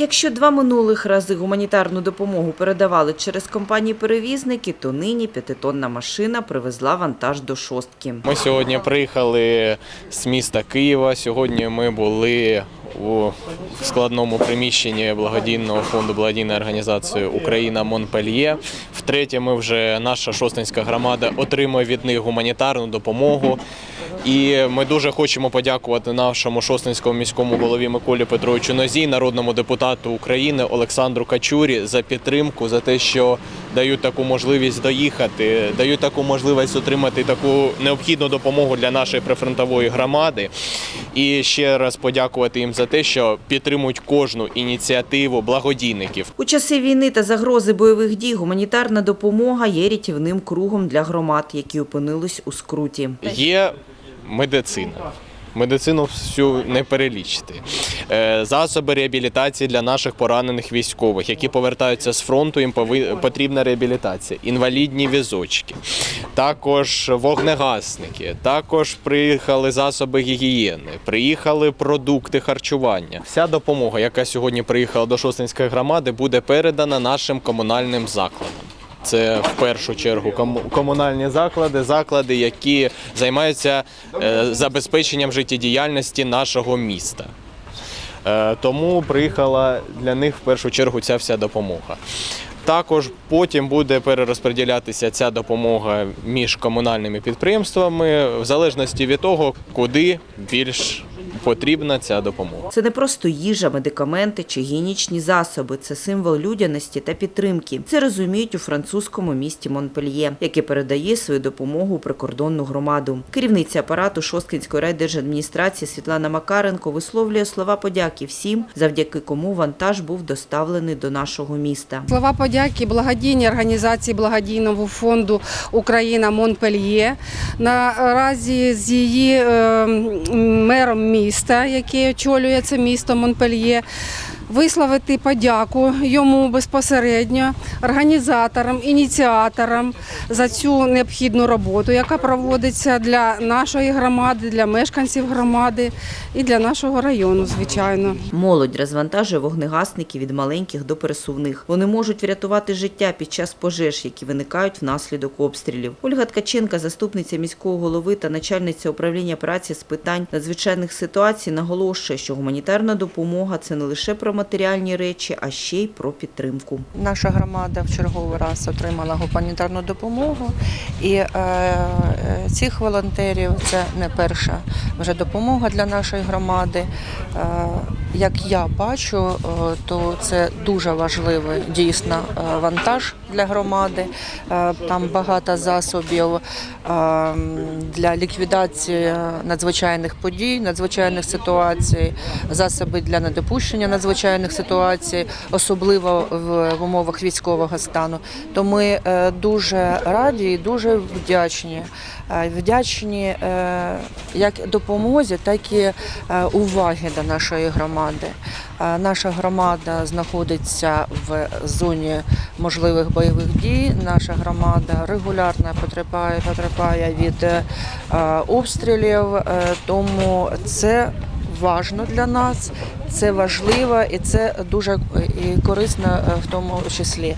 Якщо два минулих рази гуманітарну допомогу передавали через компанії-перевізники, то нині п'ятитонна машина привезла вантаж до шостки. Ми сьогодні приїхали з міста Києва. Сьогодні ми були у складному приміщенні благодійного фонду благодійної організації Україна Монпельє. Втретє, ми вже наша шостинська громада отримує від них гуманітарну допомогу. І ми дуже хочемо подякувати нашому шостинському міському голові Миколі Петровичу Нозі, народному депутату України Олександру Качурі за підтримку, за те, що дають таку можливість доїхати, дають таку можливість отримати таку необхідну допомогу для нашої прифронтової громади. І ще раз подякувати їм за те, що підтримують кожну ініціативу благодійників. У часи війни та загрози бойових дій гуманітарна допомога є рятівним кругом для громад, які опинились у скруті. Є медицина. Медицину всю не перелічити. Е, Засоби реабілітації для наших поранених військових, які повертаються з фронту, їм потрібна реабілітація. Інвалідні візочки, також вогнегасники, також приїхали засоби гігієни, приїхали продукти харчування. Вся допомога, яка сьогодні приїхала до Шостинської громади, буде передана нашим комунальним закладам. Це в першу чергу комунальні заклади, заклади, які займаються е, забезпеченням життєдіяльності нашого міста. Е, Тому приїхала для них в першу чергу ця вся допомога. Також потім буде перерозподілятися ця допомога між комунальними підприємствами в залежності від того, куди більш потрібна ця допомога. Це не просто їжа, медикаменти чи гігієнічні засоби. Це символ людяності та підтримки. Це розуміють у французькому місті Монпельє, яке передає свою допомогу у прикордонну громаду. Керівниця апарату Шосткинської райдержадміністрації Світлана Макаренко висловлює слова подяки всім, завдяки кому вантаж був доставлений до нашого міста. Слова подяки благодійній організації благодійного фонду Україна Монпельє. Наразі з її е, мером міста, який очолює це місто Монпельє. Висловити подяку йому безпосередньо, організаторам, ініціаторам за цю необхідну роботу, яка проводиться для нашої громади, для мешканців громади і для нашого району, звичайно. Молодь розвантажує вогнегасники від маленьких до пересувних. Вони можуть врятувати життя під час пожеж, які виникають внаслідок обстрілів. Ольга Ткаченка, заступниця міського голови та начальниця управління праці з питань надзвичайних ситуацій, наголошує, що гуманітарна допомога це не лише про матеріальні речі, а ще й про підтримку. Наша громада в черговий раз отримала гуманітарну допомогу, і е, е, цих волонтерів це не перша вже допомога для нашої громади. Е, як я бачу, е, то це дуже важливий дійсно е, вантаж для громади. Е, Там багато засобів е, для ліквідації надзвичайних подій, надзвичайних ситуацій, засоби для недопущення надзвичайних ситуацій, особливо в, умовах військового стану. То ми е, дуже раді і дуже вдячні. Вдячні як допомозі, так і уваги до нашої громади. Наша громада знаходиться в зоні можливих бойових дій. Наша громада регулярно потерпає, потерпає від е, обстрілів, е, тому це важно для нас, це важливо і це дуже е, корисно в тому числі.